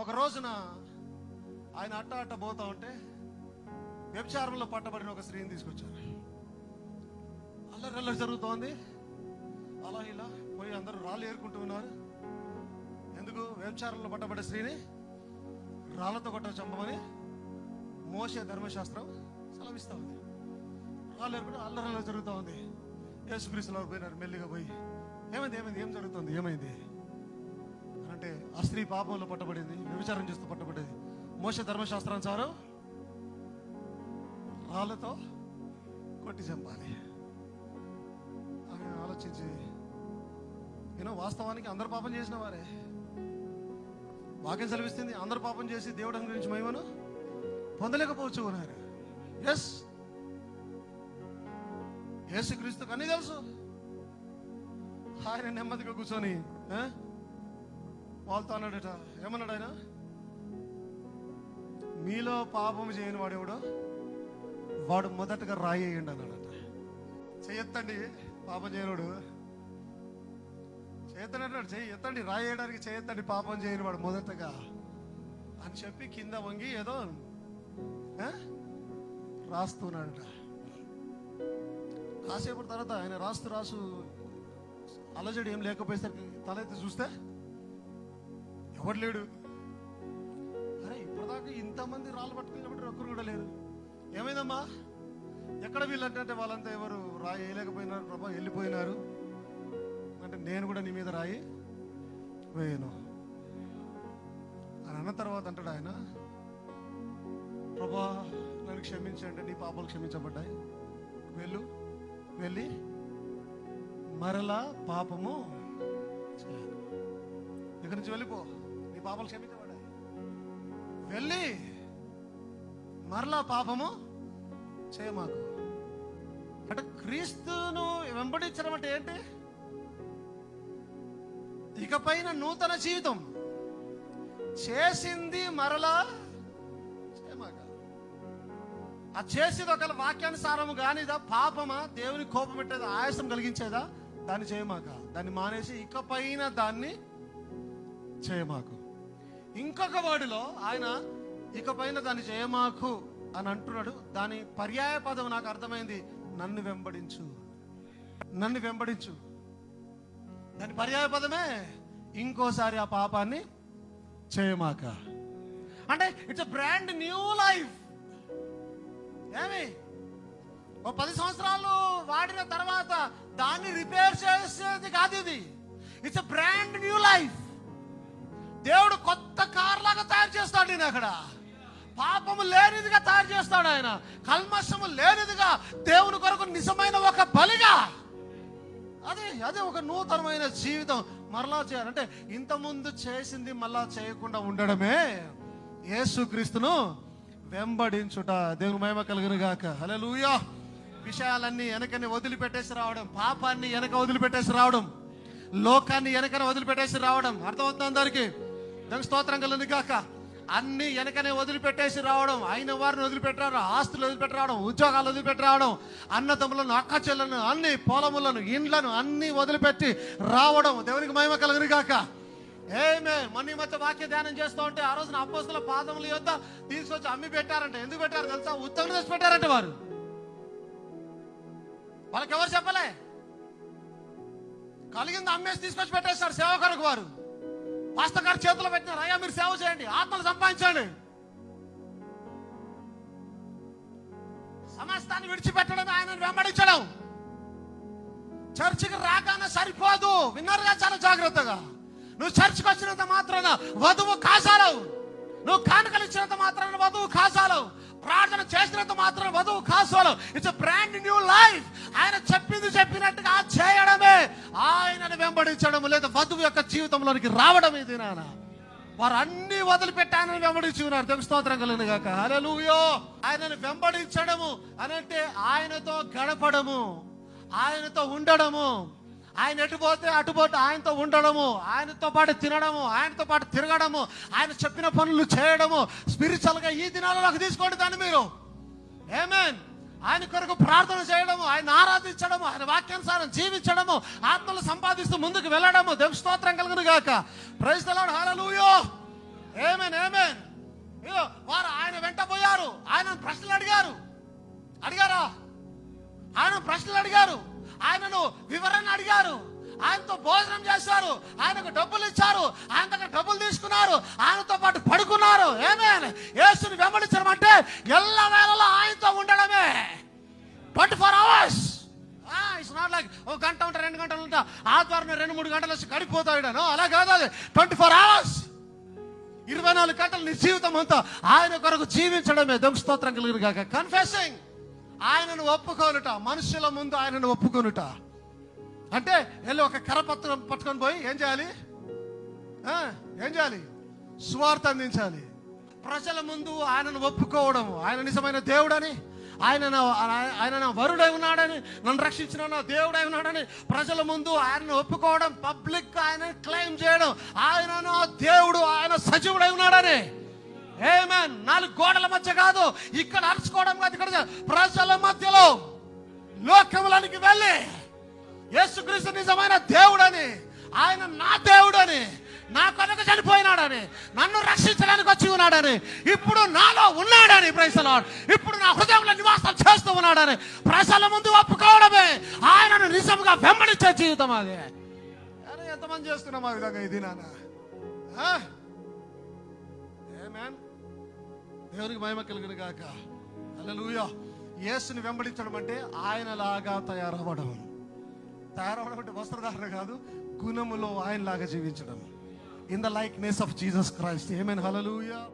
ఒక రోజున ఆయన అట్ట అట్ట పోతా ఉంటే వ్యభిచారంలో పట్టబడిన ఒక స్త్రీని తీసుకొచ్చారు. అల్లరి జరుగుతోంది. అలా ఇలా పోయి అందరూ రాళ్ళు ఏరుకుంటూ ఉన్నారు. ఎందుకు? వ్యభిచారంలో పట్టబడ్డ స్త్రీని రాళ్ళతో కొట్ట చంపమని మోసే ధర్మశాస్త్రం సెలవిస్తా ఉంది. రాళ్ళు ఏరుకుంటే అల్లరల్లో జరుగుతూ ఉంది యేసుక్రీస్తులో పోయినారు మెల్లిగా పోయి. ఏమైంది? ఏమైంది? ఏం జరుగుతుంది? ఏమైంది? అంటే ఆ స్త్రీ పాపంలో పట్టబడింది వ్యభిచారం చేస్తూ పట్టబడింది. మోస ధర్మశాస్త్రానుసారం రాళ్ళతో కొట్టి చంపాలి. ఆయన ఆలోచించి నేను వాస్తవానికి అందరు పాపం చేసిన వారే. వాక్యం సెలవిస్తుంది అందరు పాపం చేసి దేవుడు గురించి మహిమను పొందలేకపోవచ్చు అన్నారు. ఎస్ యేసుక్రీస్తుకు అన్నీ తెలుసు. ఆయన నెమ్మదిగా కూర్చొని వాళ్ళతో అన్నాడట ఏమన్నాడు ఆయన? మీలో పాపం చేయని ఎవడు వాడు మొదటగా రాయేయండి అన్నాడట. చేయొత్తండి పాపం చేయనోడు చేయొద్దని చేయి ఎత్తండి రాయేయడానికి చేయొద్దండి పాపం చేయని వాడు మొదటగా. అని చెప్పి కింద వంగి ఏదో రాస్తున్నాడట. కాసేపటి తర్వాత ఆయన రాస్తూ రాసు అలజడి ఏం లేకపోయేసరికి తల అయితే చూస్తే ఎవరు లేడు? అరే ఇప్పటిదాకా ఇంతమంది రాళ్ళు పట్టుకున్నప్పుడు ఒక్కరు కూడా లేరు. ఏమైందమ్మా? ఎక్కడ వీళ్ళంటే వాళ్ళంతా ఎవరు రాయి వేయలేకపోయినారు ప్రభా వెళ్ళిపోయినారు? అంటే నేను కూడా నీ మీద రాయి వేయను. అని అన్న తర్వాత అంటాడు ఆయన ప్రభా నన్ను క్షమించండి నీ పాపాలు క్షమించబడ్డాయి. వెళ్ళు వెళ్ళి మరలా పాపము ఇక్కడి నుంచి వెళ్ళిపో. నీ పాపలు క్షమించబడ్డాయి. వెళ్ళి మరలా పాపము చేయమాకు. అంటే క్రీస్తును వెంబడించడం అంటే ఏంటి? ఇకపైన నూతన జీవితం. చేసింది మరలా చేయమాక. ఆ చేసేది ఒకవేళ వాక్యానుసారము కానిదా పాపమా దేవుని కోపం పెట్టేదా ఆయాసం కలిగించేదా దాన్ని చేయమాక. దాన్ని మానేసి ఇకపైన దాన్ని చేయమాకు. ఇంకొక వాడిలో ఆయన ఇకపైన దాన్ని చేయమాకు అని అంటున్నాడు. దాని పర్యాయ పదం నాకు అర్థమైంది. నన్ను వెంబడించు. నన్ను వెంబడించు. దాని పర్యాయ పదమే ఇంకోసారి ఆ పాపాన్ని చేయమాక అంటే ఇట్స్ బ్రాండ్ న్యూ లైఫ్ ఏమి? ఓ పది సంవత్సరాలు వాడిన తర్వాత దాన్ని రిపేర్ చేసేది కాదు ఇది. ఇట్స్ బ్రాండ్ న్యూ లైఫ్ కొత్త కార్ లాగా తయారు చేస్తాడు నేను అక్కడ. పాపము లేనిదిగా తయారు చేస్తాడు ఆయన. కల్మషము లేనిదిగా దేవుని కొరకు నిజమైన ఒక బలిగా. అదే అదే ఒక నూతనమైన జీవితం మరలా చేయాలంటే ఇంతకుముందు చేసింది మళ్ళా చేయకుండా ఉండడమే యేసుక్రీస్తును వెంబడించుట. దేవుని మహిమ కలుగును గాక. హల్లెలూయా. విషయాలన్నీ వెనకని వదిలిపెట్టేసి రావడం పాపాన్ని వెనక వదిలిపెట్టేసి రావడం లోకాన్ని వెనకన వదిలిపెట్టేసి రావడం. అర్థమవుతుంది అందరికీ? దేవుని స్తోత్రం కలుగును గాక. అన్ని వెనకనే వదిలిపెట్టేసి రావడం అయిన వారిని వదిలిపెట్టారు ఆస్తులు వదిలిపెట్టి రావడం ఉద్యోగాలు వదిలిపెట్టి రావడం అన్నదమ్ములను అక్క చెల్లెలను అన్ని పొలములను ఇండ్లను అన్ని వదిలిపెట్టి రావడం దేవునికి మహిమ కలుగును గాక. ఏమే మొన్న మధ్య వాక్య ధ్యానం చేస్తూ ఉంటే ఆ రోజున అపోస్తుల పాదముల యొద్ద తీసుకొచ్చి అమ్మి పెట్టారంట. ఎందుకు పెట్టారు తెలుసా? ఉత్తరం తెచ్చి పెట్టారంట వారు. వాళ్ళకి ఎవరు చెప్పలే? కలిగింది అమ్మేసి తీసుకొచ్చి పెట్టేస్తారు సేవ కొరకు వారు. పాస్టర్ గారు చేతిలో పెట్టినారు. అయ్యా మీరు సేవ చేయండి. ఆత్మలు సంపాదించండి. సమస్తాన్ని విడిచిపెట్టడం ఆయన వెంబడించడం. చర్చికి రాగానే సరిపోదు. విన్నారుగా చాలా జాగ్రత్తగా. నువ్వు చర్చికి వచ్చినంత మాత్రాన వధువు కాసాలవు. నువ్వు కానుకలు ఇచ్చినంత మాత్రాన వధువు కాసాలవు. ప్రార్థన చేసినంత మాత్రం వధువు కాసాలవు. ఇట్స్ బ్రాండ్ న్యూ లైఫ్ ఆయన చెప్పింది చెప్పినట్టుగా చేయడమే. ఆయనను వెంబడించడం లేదా. వధువు యొక్క జీవితంలోనికి రావడం ఇది నాన్న. వారు అన్ని వదిలిపెట్టానని వెంబడించి ఉన్నారు తెలుగు స్తోత్రం కలిగిన గాక. హల్లెలూయా. ఆయనను వెంబడించడము అనంటే ఆయనతో గడపడము ఆయనతో ఉండడము ఆయన ఎటు పోతే అటు పోతే ఆయనతో ఉండడము ఆయనతో పాటు తినడము ఆయనతో పాటు తిరగడము ఆయన చెప్పిన పనులు చేయడము స్పిరిచువల్గా ఈ దినాలలోకి తీసుకోండి దాన్ని మీరు. ఏమేన్ ఆయన కొరకు ప్రార్థన చేయడము ఆయన ఆరాధించడము ఆయన వాక్యానుసారం జీవించడము ఆత్మలు సంపాదిస్తూ ముందుకు వెళ్ళడము దేవ స్తోత్రం కలుగును గాక. ప్రైజ్ తలాడు ఏమేన్ ఏమేన్ వారు ఆయన వెంట పోయారు ఆయన ప్రశ్నలు అడిగారు. అడిగారా? ఆయన ప్రశ్నలు అడిగారు ఆయనను వివరణ అడిగారు ఆయనతో భోజనం చేశారు ఆయనకు డబ్బులు ఇచ్చారు ఆయన దగ్గర డబ్బులు తీసుకున్నారు ఆయనతో పాటు పడుకున్నారు. ఏమే యేసుని వెంబడించడం అంటే always twenty four hours it's not like ఒక గంట ఉంటా రెండు గంటలు ఉంటా. ఆదివారం రెండు మూడు గంటలు వచ్చి గడిపోతాడు అలా కాదు అది. ట్వంటీ ఫోర్ అవర్స్ ఇరవై నాలుగు గంటలు నీ జీవితం అంతా ఆయన కొరకు జీవించడమే. దొంగ స్తోత్రం కాక కన్ఫెసింగ్ ఆయనను ఒప్పుకోనుట. మనుషుల ముందు ఆయనను ఒప్పుకొనుట. అంటే వెళ్ళి ఒక కరపత్రం పట్టుకొని పోయి ఏం చేయాలి? ఏం చేయాలి? స్వార్థ అందించాలి. ప్రజల ముందు ఆయనను ఒప్పుకోవడం ఆయన నిజమైన దేవుడని ఆయన ఆయన నా వరుడై ఉన్నాడని నన్ను రక్షించిన నా దేవుడై ఉన్నాడని ప్రజల ముందు ఆయనను ఒప్పుకోవడం పబ్లిక్ ఆయన క్లెయిమ్ చేయడం ఆయన నా దేవుడు ఆయన సజీవుడై ఉన్నాడని. ఏమేన్ నాలుగు గోడల మధ్య కాదు ఇక్కడ అరుచుకోవడం కాదు ఇక్కడ ప్రజల మధ్యలో లోకములనికి వెళ్ళి యేసుక్రీస్తు నిజమైన దేవుడని ఆయన నా దేవుడని నా కొరకు చనిపోయినాడని నన్ను రక్షించడానికి వచ్చి ఉన్నాడని ఇప్పుడు నాలో ఉన్నాడని ప్రైసలో ఇప్పుడు నా హృదయంలో నివాసం చేస్తూ ఉన్నాడని ప్రజల ముందు ఒప్పుకోవడమే ఆయనను నిజంగా వెంబడించే జీవితం అది. అరే ఎంతమంది చేస్తున్నాం ఆ విధంగా ఇది నాన్న ఏమేన్ దేవునికి మహిమ కలిగిన గాక. హల్లెలూయా యేసుని వెంబడించడం అంటే ఆయనలాగా తయారవ్వడం. తయారవ్వడం అంటే వస్త్రధారణ కాదు గుణములో ఆయనలాగా జీవించడం. in the likeness of Jesus Christ. Amen. Hallelujah.